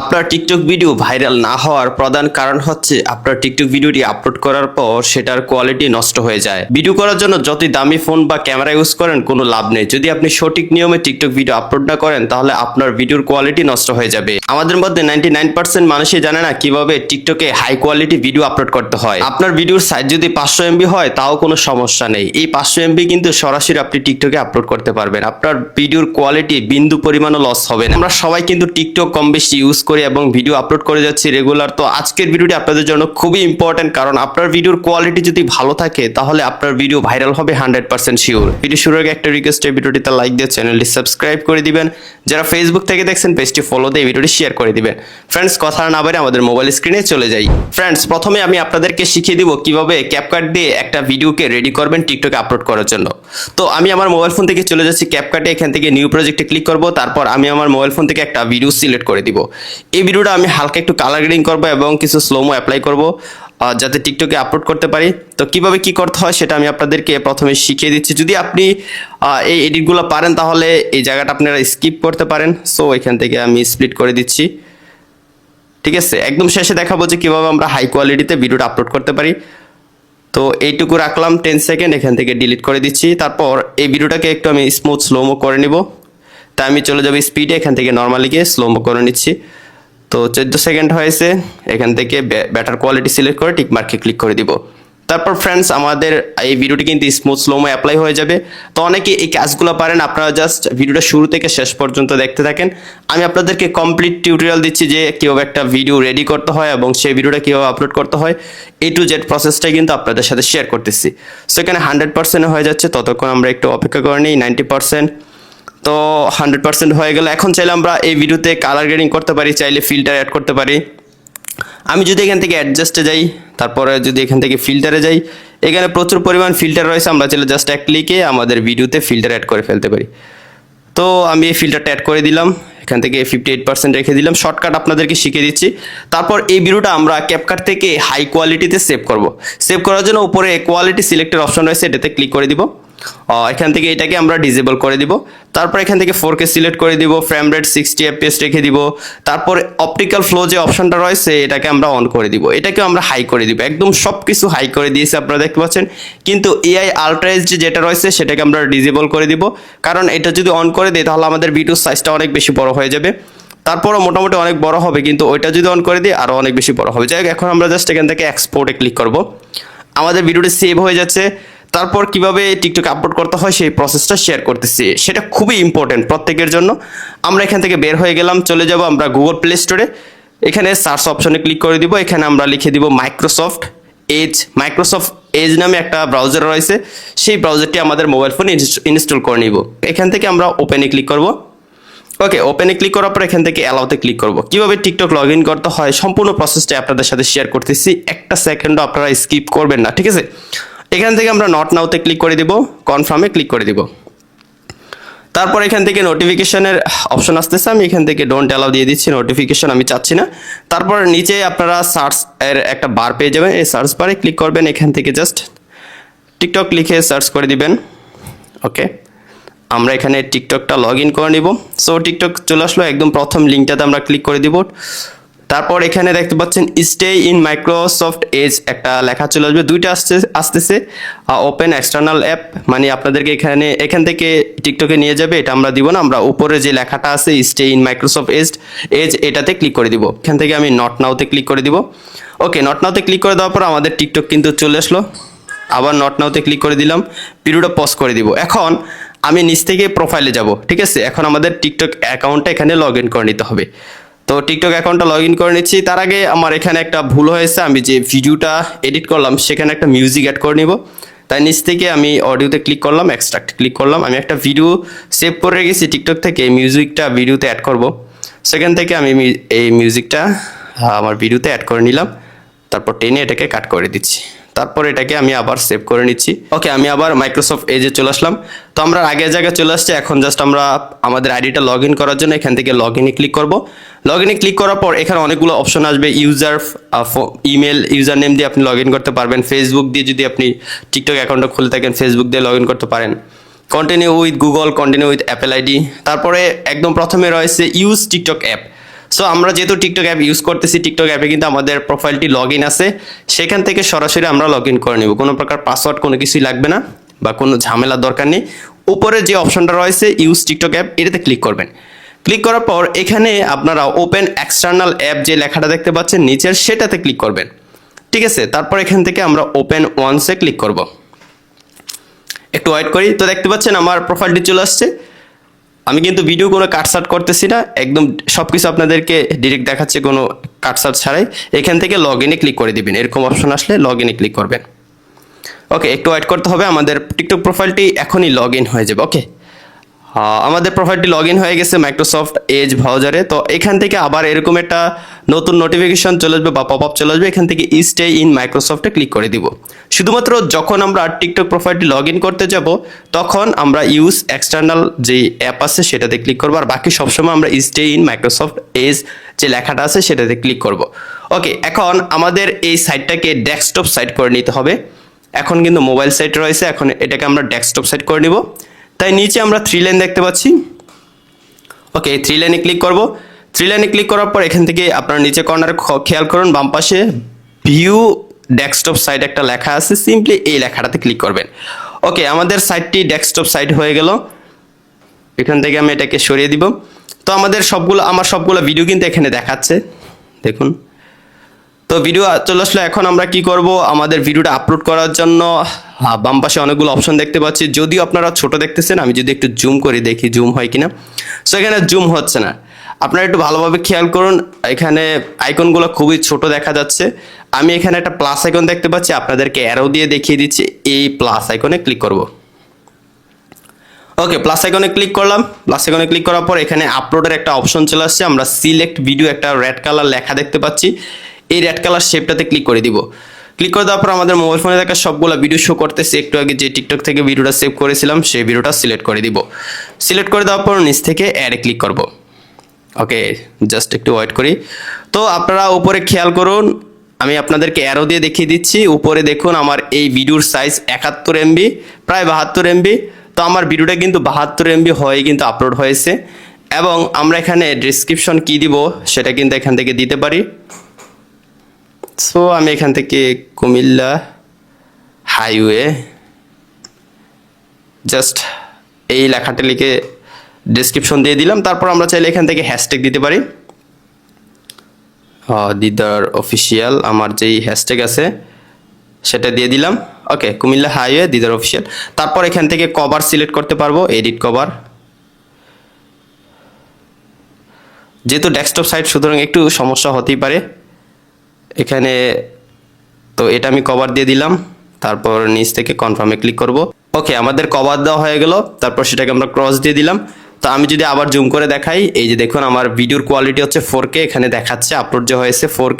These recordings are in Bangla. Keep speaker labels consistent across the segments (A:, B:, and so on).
A: আপনার টিকটক ভিডিও ভাইরাল না হওয়ার প্রধান কারণ হচ্ছে আপনার টিকটক ভিডিওটি আপলোড করার পর সেটার কোয়ালিটি নষ্ট হয়ে যায়। ভিডিও করার জন্য যতই দামি ফোন বা ক্যামেরা ইউজ করেন কোনো লাভ নেই। যদি আপনি সঠিক নিয়মে টিকটক ভিডিও আপলোড না করেন তাহলে আপনার ভিডিওর কোয়ালিটি নষ্ট হয়ে যাবে। আমাদের মধ্যে নাইনটি নাইন পার্সেন্ট মানুষই জানে না কীভাবে টিকটকে হাই কোয়ালিটি ভিডিও আপলোড করতে হয়। আপনার ভিডিওর সাইজ যদি পাঁচশো এমবি হয়, তাও কোনো সমস্যা নেই। এই পাঁচশো এমবি কিন্তু সরাসরি আপনি টিকটকে আপলোড করতে পারবেন। আপনার ভিডিওর কোয়ালিটি বিন্দু পরিমাণও লস হবে আমরা সবাই কিন্তু টিকটক কম বেশি ইউজ করি এবং ভিডিও আপলোড করে যাচ্ছি রেগুলার তো আজকের ভিডিওটি আপনাদের জন্য খুবই ইম্পর্টেন্ট কারণ আপনার ভিডিওর কোয়ালিটি যদি ভালো থাকে, তাহলে আপনার ভিডিও ভাইরাল হবে হান্ড্রেড পার্সেন্ট শিওর ভিডিও শুরুর আগে একটা রিকোয়েস্ট ভিডিওটিতে লাইক দিয়ে চ্যানেলটি সাবস্ক্রাইব করে দিবেন। যারা ফেসবুক থেকে দেখছেন পেজটি ফলো দিয়ে ভিডিওটি শেয়ার করে দিবেন। ফ্রেন্ডস কথা না বাইরে আমাদের মোবাইল স্ক্রিনে চলে যাই। ফ্রেন্ডস প্রথমে আমি আপনাদেরকে শিখিয়ে দিব কীভাবে ক্যাপকাট দিয়ে একটা ভিডিওকে রেডি করবেন টিকটকে আপলোড করার জন্য। তো আমি আমার মোবাইল ফোন থেকে চলে যাচ্ছি ক্যাপকাটে এখান থেকে নিউ প্রজেক্টে ক্লিক করব। তারপর আমি আমার মোবাইল ফোন থেকে একটা ভিডিও সিলেক্ট করে দিব। এই ভিডিওটা আমি হালকা একটু কালার গ্রেডিং করব এবং কিছু স্লোমো অ্যাপ্লাই করব যাতে টিকটকে আপলোড করতে পারি। তো কীভাবে কি করতে হয় সেটা আমি আপনাদেরকে প্রথমে শিখিয়ে দিচ্ছি। যদি আপনি এই এডিটগুলো পারেন তাহলে এই জায়গাটা আপনারা স্কিপ করতে পারেন। সো এখান থেকে আমি স্প্লিট করে দিচ্ছি। ঠিক আছে? একদম শেষে দেখাবো যে কীভাবে আমরা হাই কোয়ালিটিতে ভিডিওটা আপলোড করতে পারি। তো এইটুকু রাখলাম টেন সেকেন্ড এখান থেকে ডিলিট করে দিচ্ছি। তারপর এই ভিডিওটাকে একটু আমি স্মুথ স্লোমো করে নিব। তাই আমি চলে যাব স্পিডে এখান থেকে নর্মালি গিয়ে স্লোমো করে নিচ্ছি। তো চোদ্দ সেকেন্ড হয়েছে, এখান থেকে ব্যাটার কোয়ালিটি সিলেক্ট করে টিক মার্কে ক্লিক করে দিব। তারপর ফ্রেন্ডস আমাদের এই ভিডিওটি কিন্তু স্মুথ স্লোমো অ্যাপ্লাই হয়ে যাবে। তো অনেকে এই কাজগুলো পারেন, আপনারা জাস্ট ভিডিওটা শুরু থেকে শেষ পর্যন্ত দেখতে থাকেন। আমি আপনাদেরকে কমপ্লিট টিউটোরিয়াল দিচ্ছি যে কীভাবে একটা ভিডিও রেডি করতে হয় এবং সেই ভিডিওটা কীভাবে আপলোড করতে হয়। এ টু জেড প্রসেসটাই কিন্তু আপনাদের সাথে শেয়ার করতেছি। সো এখানে হান্ড্রেড পার্সেন্ট হয়ে যাচ্ছে, ততক্ষণ আমরা একটু অপেক্ষা করে নিই নাইনটি পার্সেন্ট তো হান্ড্রেড পার্সেন্ট হয়ে গেলে। এখন চাইলে আমরা এই ভিডিওতে কালার গ্রেডিং করতে পারি, চাইলে ফিল্টার অ্যাড করতে পারি। আমি যদি এখান থেকে অ্যাডজাস্টে যাই, তারপরে যদি এখান থেকে ফিল্টারে যাই, এখানে প্রচুর পরিমাণ ফিল্টার রয়েছে, আমরা চাইলে জাস্ট এক ক্লিকে আমাদের ভিডিওতে ফিল্টার অ্যাড করে ফেলতে পারি। তো আমি এই ফিল্টারটা অ্যাড করে দিলাম, এখান থেকে ফিফটি এইট পার্সেন্ট রেখে দিলাম। শর্টকাট আপনাদেরকে শিখিয়ে দিচ্ছি। তারপর এই ভিডিওটা আমরা ক্যাপকাট থেকে হাই কোয়ালিটিতে সেভ করব। সেভ করার জন্য উপরে কোয়ালিটি সিলেক্টের অপশন রয়েছে, এটাতে ক্লিক করে দিব। এখান থেকে এটাকে আমরা ডিজেবল করে দিব। তারপর এখান থেকে ফোর কে সিলেক্ট করে দিব ফ্রেম রেট সিক্সটি এফপিএস রেখে দিব। তারপর অপটিক্যাল ফ্লো যে অপশনটা রয়েছে, এটাকে আমরা অন করে দিব। এটাকে আমরা হাই করে দিব। একদম সব কিছু হাই করে দিয়েছি, আপনারা দেখতে পাচ্ছেন। কিন্তু এআই আলট্রাইজ যেটা রয়েছে, সেটাকে আমরা ডিজেবল করে দিব। কারণ এটা যদি অন করে দিই তাহলে আমাদের ভিডিওর সাইজটা অনেক বেশি বড় হয়ে যাবে। তারপরও মোটামুটি অনেক বড় হবে, কিন্তু ওইটা যদি অন করে দিই আরও অনেক বেশি বড় হবে। যাই হোক, এখন আমরা জাস্ট এখান থেকে এক্সপোর্টে ক্লিক করব। আমাদের ভিডিওটি সেভ হয়ে যাচ্ছে। তারপর কীভাবে টিকটকে আপলোড করতে হয় সেই প্রসেসটা শেয়ার করতেছি। সেটা খুবই ইম্পর্টেন্ট প্রত্যেকের জন্য। আমরা এখান থেকে বের হয়ে গেলাম, চলে যাব আমরা গুগল প্লে স্টোরে এখানে সার্চ অপশনে ক্লিক করে দিব, এখানে আমরা লিখে দিব মাইক্রোসফট এজ মাইক্রোসফট এজ নামে একটা ব্রাউজার রয়েছে। সেই ব্রাউজারটি আমাদের মোবাইল ফোনে ইনস্টল করে নিব। এখান থেকে আমরা ওপেনে ক্লিক করব। ওকে ওপেনে ক্লিক করার পর এখান থেকে অ্যালাউতে ক্লিক করব। কীভাবে টিকটক লগ ইন করতে হয়, সম্পূর্ণ প্রসেসটা আপনাদের সাথে শেয়ার করতেছি। একটা সেকেন্ডও আপনারা স্কিপ করবেন না, ঠিক আছে? এখান থেকে আমরা নট নাওতে ক্লিক করে দিব কনফার্মে ক্লিক করে দিব। তারপর এখান থেকে নোটিফিকেশনের অপশন আসতেছে, আমি এখান থেকে ডোন্ট অ্যালাউ দিয়ে দিচ্ছি নোটিফিকেশন আমি চাচ্ছি না। তারপর নিচে আপনারা সার্চ এর একটা বার পেয়ে যাবেন, এই সার্চ বারে ক্লিক করবেন, এখান থেকে জাস্ট টিকটক লিখে সার্চ করে দিবেন। ওকে আমরা এখানে টিকটকটা লগ ইন করে নিব। সো টিকটক চলে আসলো, একদম প্রথম লিঙ্কটাতে আমরা ক্লিক করে দিব। তারপর এখানে দেখতে পাচ্ছেন স্টে ইন মাইক্রোসফট এজ একটা লেখা চলে আসবে। দুইটা আসছে, আসতেছে। ওপেন এক্সটার্নাল অ্যাপ মানে আপনাদেরকে এখানে, এখান থেকে টিকটকে নিয়ে যাবে, এটা আমরা দিব না। আমরা উপরে যে লেখাটা আছে stay in Microsoft Edge Edge এটাতে ক্লিক করে দিব। এখান থেকে আমি নট নাওতে ক্লিক করে দিব। ওকে নট নাওতে ক্লিক করে দেওয়ার পর আমাদের টিকটক কিন্তু চলে আসলো। আবার নট নাওতে ক্লিক করে দিলাম। ভিডিওটা পজ করে দিব। এখন আমি নিচ থেকে প্রোফাইলে যাব, ঠিক আছে? এখন আমাদের টিকটক অ্যাকাউন্টটা এখানে লগ ইন করে নিতে হবে। তো টিকটক অ্যাকাউন্টটা লগ ইন করে নিচ্ছি। তার আগে আমার এখানে একটা ভুল হয়েছে। আমি যে ভিডিওটা এডিট করলাম, সেখানে একটা মিউজিক অ্যাড করে নিব। তাই নিচ থেকে আমি অডিওতে ক্লিক করলাম এক্সট্রাক্ট ক্লিক করলাম। আমি একটা ভিডিও সেভ করে রেখেছি টিকটক থেকে মিউজিকটা ভিডিওতে অ্যাড করব। সেখান থেকে আমি এই মিউজিকটা আমার ভিডিওতে অ্যাড করে নিলাম। তারপর টেনে এটাকে কাট করে দিচ্ছি। তারপর এটাকে আমি আবার সেভ করে নিচ্ছি। ওকে আমি আবার মাইক্রোসফট এজে চলে আসলাম। তো আমরা আগের জায়গায় চলে আসছি, এখন জাস্ট আমরা আমাদের আইডিটা লগ ইন করার জন্য এখান থেকে লগ ইনে ক্লিক করব। লগ ইনে ক্লিক করার পর এখানে অনেকগুলো অপশন আসবে। ইউজার ইমেল ইউজার নেম দিয়ে আপনি লগ ইন করতে পারবেন। ফেসবুক দিয়ে যদি আপনি টিকটক অ্যাকাউন্টটা খুলে থাকেন ফেসবুক দিয়ে লগ ইন করতে পারেন। Continue with Google continue with Apple ID তারপরে একদম প্রথমে রয়েছে ইউজ টিকটক অ্যাপ সো আমরা যেহেতু টিকটক অ্যাপ ইউজ করতেছি টিকটক অ্যাপে কিন্তু আমাদের প্রোফাইলটি লগ ইন আছে। সেখান থেকে সরাসরি আমরা লগ ইন করে নিব। কোনো প্রকার পাসওয়ার্ড কোনো কিছুই লাগবে না বা কোনো ঝামেলার দরকার নেই। উপরে যে অপশনটা রয়েছে ইউজ টিকটক অ্যাপ এটাতে ক্লিক করবেন। ক্লিক করার পর এখানে আপনারা ওপেন এক্সটার্নাল অ্যাপ যে লেখাটা দেখতে পাচ্ছেন, নিচের সেটাতে ক্লিক করবেন। ঠিক আছে? তারপর এখান থেকে আমরা ওপেন ওয়ান্সে ক্লিক করব। একটু ওয়েট করি। তো দেখতে পাচ্ছেন আমার প্রোফাইলটি চলে আসছে। আমি কিন্তু ভিডিও কোনো কাটসাট করতেছি না, একদম সব কিছু আপনাদেরকে ডিরেক্ট দেখাচ্ছে কোনো কাটসাট ছাড়াই। এখান থেকে লগ ইনে ক্লিক করে দিবেন, এরকম অপশন আসলে লগ ইনে ক্লিক করবেন। ওকে একটু ওয়েট করতে হবে, আমাদের টিকটক প্রোফাইলটি এখনই লগ ইন হয়ে যাবে ওকে আমাদের প্রোফাইলটি লগ হয়ে গেছে মাইক্রোসফট এজ ভাউজারে তো এখান থেকে আবার এরকম একটা নতুন নোটিফিকেশন চলে আসবে বা পপ আপ চলে আসবে, এখান থেকে স্টে ইন মাইক্রোসফটে ক্লিক করে দিব। শুধুমাত্র যখন আমরা টিকটক প্রোফাইলটি লগ করতে যাব, তখন আমরা ইউজ এক্সটার্নাল যে অ্যাপ আছে, সেটাতে ক্লিক করব। আর বাকি সবসময় আমরা স্টে ইন মাইক্রোসফট এজ যে লেখাটা আছে, সেটাতে ক্লিক করব। ওকে এখন আমাদের এই সাইটটাকে ডেস্কটপ সাইট করে নিতে হবে। এখন কিন্তু মোবাইল সাইট রয়েছে, এখন এটাকে আমরা ডেস্কটপ সাইট করে নিব। তাই নিচে আমরা থ্রি লাইন দেখতে পাচ্ছি। ওকে এই থ্রি লাইনে ক্লিক করব। থ্রি লাইনে ক্লিক করার পর এখান থেকে আপনার নিচে কর্নারে খেয়াল করুন, বাম পাশে ভিউ ডেস্কটপ সাইট একটা লেখা আছে সিম্পলি এই লেখাটাতে ক্লিক করবেন। ওকে আমাদের সাইটটি ডেস্কটপ সাইট হয়ে গেল। এখান থেকে আমি এটাকে সরিয়ে দিব। তো আমাদের সবগুলো আমার সবগুলো ভিডিও কিন্তু এখানে দেখাচ্ছে। দেখুন। তো ভিডিও চলে আসলে। এখন আমরা কি করব? আমাদের ভিডিওটা আপলোড করার জন্য বাম পাশে অনেকগুলো অপশন দেখতে পাচ্ছি। যদিও আপনারা ছোট দেখতেছেন, আমি যদি একটু জুম করি দেখি জুম হয় কিনা। সো এখানে জুম হচ্ছে না। আপনারা একটু ভালোভাবে খেয়াল করুন, এখানে আইকনগুলো খুবই ছোট দেখা যাচ্ছে। আমি এখানে একটা প্লাস আইকন দেখতে পাচ্ছি, আপনাদেরকে অ্যারো দিয়ে দেখিয়ে দিচ্ছি। এই প্লাস আইকনে ক্লিক করব। ওকে প্লাস আইকনে ক্লিক করলাম। প্লাস আইকনে ক্লিক করার পর এখানে আপলোডের একটা অপশন চলে আসছে। আমরা সিলেক্ট ভিডিও একটা রেড কালার লেখা দেখতে পাচ্ছি। এই রেড কালার শেপটাতে ক্লিক করে দিব। ক্লিক করে দেওয়ার পর আমাদের মোবাইল ফোনে দেখা সবগুলো ভিডিও শো করতেছে। একটু আগে যে টিকটক থেকে ভিডিওটা সেভ করেছিলাম, সেই ভিডিওটা সিলেক্ট করে দিব। সিলেক্ট করে দেওয়ার পর নিচ থেকে অ্যাডে ক্লিক করব। ওকে জাস্ট একটু ওয়েট করি। তো আপনারা উপরে খেয়াল করুন, আমি আপনাদেরকে অ্যারো দিয়ে দেখিয়ে দিচ্ছি। উপরে দেখুন আমার এই ভিডিওর সাইজ একাত্তর এমবি প্রায় বাহাত্তর এমবি তো আমার ভিডিওটা কিন্তু বাহাত্তর এমবি হয়ে কিন্তু আপলোড হয়েছে। এবং আমরা এখানে ডিসক্রিপশন কি দিব, সেটা কিন্তু এখান থেকে দিতে পারি। সো আমি এখান থেকে কুমিল্লা হাইওয়ে জাস্ট এই লেখাটা লিখে ডিসক্রিপশন দিয়ে দিলাম। তারপর আমরা চাইলে এখান থেকে হ্যাশট্যাগ দিতে পারি। দিদার অফিসিয়াল আমার যেই হ্যাশট্যাগ আছে, সেটা দিয়ে দিলাম। Okay Comilla highway Didar official তারপর এখান থেকে কভার সিলেক্ট করতে পারব এডিট কভার যেহেতু ডেস্কটপ সাইট সুতরাং একটু সমস্যা হতেই পারে। এখানে তো এটা আমি কভার দিয়ে দিলাম। তারপর নিচ থেকে কনফার্মে ক্লিক করব। ওকে আমাদের কভার দেওয়া হয়ে গেল। তারপর সেটাকে আমরা ক্রস দিয়ে দিলাম। তো আমি যদি আবার জুম করে দেখাই, এই যে দেখুন আমার ভিডিওর কোয়ালিটি হচ্ছে ফোর এখানে দেখাচ্ছে আপলোড যে হয়েছে ফোর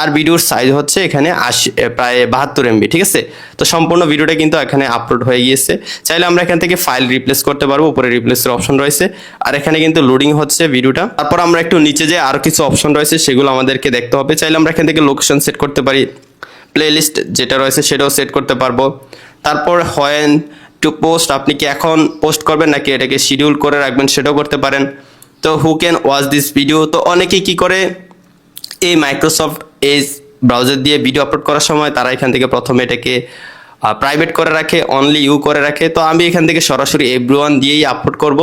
A: আর ভিডিওর সাইজ হচ্ছে এখানে আশি প্রায় বাহাত্তর এমবি ঠিক আছে? তো সম্পূর্ণ ভিডিওটা কিন্তু এখানে আপলোড হয়ে গিয়েছে। চাইলে আমরা এখান থেকে ফাইল রিপ্লেস করতে পারব, উপরে রিপ্লেসের অপশন রয়েছে। আর এখানে কিন্তু লোডিং হচ্ছে ভিডিওটা তারপর আমরা একটু নিচে যে আরও কিছু অপশন রয়েছে, সেগুলো আমাদেরকে দেখতে হবে। চাইলে আমরা এখান থেকে লোকেশন সেট করতে পারি। প্লেলিস্ট যেটা রয়েছে, সেটাও সেট করতে পারব। তারপর হয়েন টু পোস্ট আপনি কি এখন পোস্ট করবেন নাকি এটাকে শিডিউল করে রাখবেন সেটাও করতে পারেন। তো who can watch this video তো অনেকেই কি করে, এই মাইক্রোসফট এজ ব্রাউজার দিয়ে ভিডিও আপলোড করার সময় তারা এখান থেকে প্রথমে এটাকে প্রাইভেট করে রাখে অনলি ইউ করে রাখে। তো আমি এখান থেকে সরাসরি এভরিওয়ান দিয়েই আপলোড করব।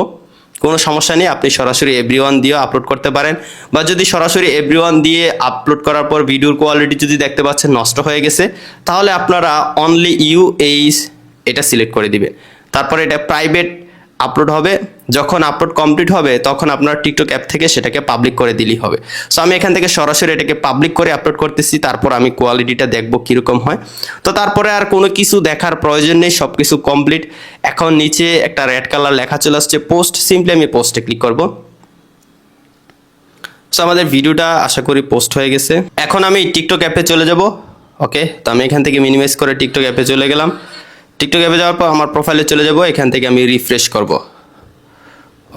A: কোনো সমস্যা নেই, আপনি সরাসরি এভরিওয়ান দিয়েও আপলোড করতে পারেন। বা যদি সরাসরি এভরিওয়ান দিয়ে আপলোড করার পর ভিডিওর কোয়ালিটি যদি দেখতে পাচ্ছেন নষ্ট হয়ে গেছে, তাহলে আপনারা অনলি ইউ এই এটা সিলেক্ট করে দিবে। তারপর এটা প্রাইভেট আপলোড হবে। যখন আপলোড কমপ্লিট হবে, তখন আপনার টিকটক অ্যাপ থেকে সেটাকে পাবলিক করে দিলেই হবে। সো আমি এখান থেকে সরাসরি এটাকে পাবলিক করে আপলোড করতেছি। তারপর আমি কোয়ালিটিটা দেখব কীরকম হয়। তো তারপরে আর কোনো কিছু দেখার প্রয়োজন নেই সব কিছু কমপ্লিট এখন নিচে একটা রেড কালার লেখা চলে আসছে পোস্ট সিম্পলি আমি পোস্টে ক্লিক করব। সো আমাদের ভিডিওটা আশা করি পোস্ট হয়ে গেছে। এখন আমি টিকটক অ্যাপে চলে যাব। ওকে তো আমি এখান থেকে মিনিমাইজ করে টিকটক অ্যাপে চলে গেলাম। টিকটক অ্যাপে যাওয়ার পর আমার প্রোফাইলে চলে যাব, এখান থেকে আমি রিফ্রেশ করব।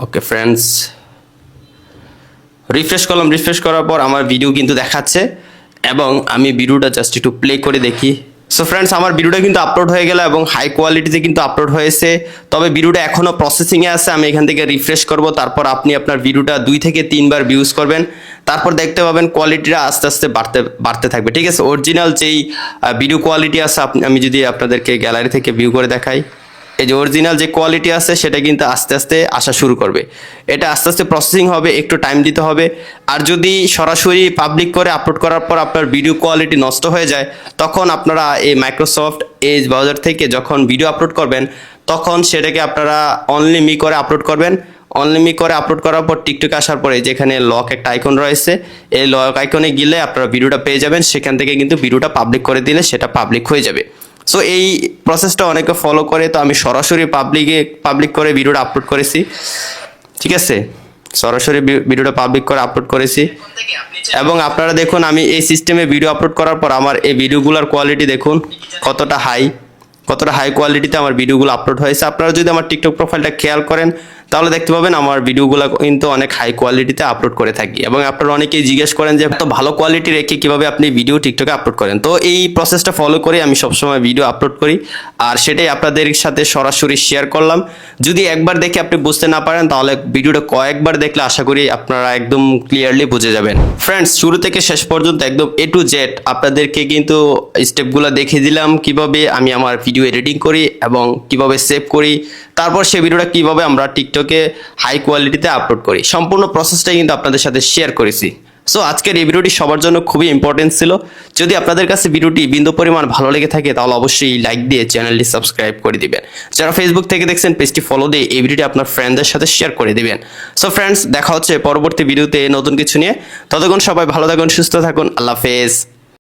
A: ওকে ফ্রেন্ডস রিফ্রেশ করলাম রিফ্রেশ করার পর আমার ভিডিও কিন্তু দেখাচ্ছে, এবং আমি ভিডিওটা জাস্ট একটু প্লে করে দেখি। সো ফ্রেন্ডস আমার ভিডিওটা কিন্তু আপলোড হয়ে গেল এবং হাই কোয়ালিটিতে কিন্তু আপলোড হয়েছে। তবে ভিডিওটা এখনও প্রসেসিংয়ে আছে, আমি এখান থেকে রিফ্রেশ করব, তারপর আপনি আপনার ভিডিওটা দুই থেকে তিনবার ভিউজ করবেন। তারপর দেখতে পাবেন কোয়ালিটিটা আস্তে আস্তে বাড়তে বাড়তে থাকবে, ঠিক আছে? অরিজিনাল যেই ভিডিও কোয়ালিটি আছে, আপনি, আমি যদি আপনাদেরকে গ্যালারি থেকে ভিউ করে দেখাই। এই যে অরিজিনাল যে কোয়ালিটি আছে, সেটা কিন্তু আস্তে আস্তে আসা শুরু করবে। এটা আস্তে আস্তে প্রসেসিং হবে, একটু টাইম দিতে হবে। আর যদি সরাসরি পাবলিক করে আপলোড করার পর আপনার ভিডিও কোয়ালিটি নষ্ট হয়ে যায়, তখন আপনারা এই মাইক্রোসফট এজ ব্রাউজার থেকে যখন ভিডিও আপলোড করবেন, তখন সেটাকে আপনারা অনলি মি করে আপলোড করবেন। অনলি মি করে আপলোড করার পর টিকটকে আসার পরে যেখানে লক একটা আইকন রয়েছে, এই লক আইকনে গেলে আপনারা ভিডিওটা পেয়ে যাবেন। সেখান থেকে কিন্তু ভিডিওটা পাবলিক করে দিলে সেটা পাবলিক হয়ে যাবে। সো এই প্রসেসটা অনেকে ফলো করে, তো আমি সরাসরি পাবলিকে পাবলিক করে ভিডিওটা আপলোড করেছি। ঠিক আছে? সরাসরি ভিডিওটা পাবলিক করে আপলোড করেছি। এবং আপনারা দেখুন, আমি এই সিস্টেমে ভিডিও আপলোড করার পর আমার এই ভিডিওগুলোর কোয়ালিটি দেখুন, কতটা হাই কতটা হাই কোয়ালিটিতে আমার ভিডিওগুলো আপলোড হয়েছে। আপনারা যদি আমার টিকটক প্রোফাইলটা খেয়াল করেন তাহলে দেখতে পাবেন আমার ভিডিওগুলো কিন্তু অনেক হাই কোয়ালিটিতে আপলোড করে থাকি। এবং আপনারা অনেকেই জিজ্ঞেস করেন যে, এত ভালো কোয়ালিটি রেখে কীভাবে আপনি ভিডিও টিকটকে আপলোড করেন? তো এই প্রসেসটা ফলো করে আমি সবসময় ভিডিও আপলোড করি। আর সেটাই আপনাদের সাথে সরাসরি শেয়ার করলাম। যদি একবার দেখে আপনি বুঝতে না পারেন, তাহলে ভিডিওটা কয়েকবার দেখলে আশা করি আপনারা একদম ক্লিয়ারলি বুঝে যাবেন। ফ্রেন্ডস শুরু থেকে শেষ পর্যন্ত একদম এ টু জেড আপনাদেরকে কিন্তু স্টেপগুলো দেখিয়ে দিলাম কীভাবে আমি আমার ভিডিও এডিটিং করি এবং কীভাবে সেভ করি। তারপর সেই ভিডিওটা কীভাবে আমরা টিকটকে হাই কোয়ালিটিতে আপলোড করি? সম্পূর্ণ প্রসেসটাই কিন্তু আপনাদের সাথে শেয়ার করেছি। সো আজকের এই ভিডিওটি সবার জন্য খুবই ইম্পর্টেন্ট ছিল। যদি আপনাদের কাছে ভিডিওটি বিন্দু পরিমাণ ভালো লেগে থাকে, তাহলে অবশ্যই লাইক দিয়ে চ্যানেলটি সাবস্ক্রাইব করে দিবেন। যারা ফেসবুক থেকে দেখছেন পেজটি ফলো দিয়ে এই ভিডিওটি আপনার ফ্রেন্ডদের সাথে শেয়ার করে দিবেন। সো ফ্রেন্ডস দেখা হচ্ছে পরবর্তী ভিডিওতে নতুন কিছু নিয়ে। ততক্ষণ সবাই ভালো থাকুন, সুস্থ থাকুন। আল্লাহ হাফেজ।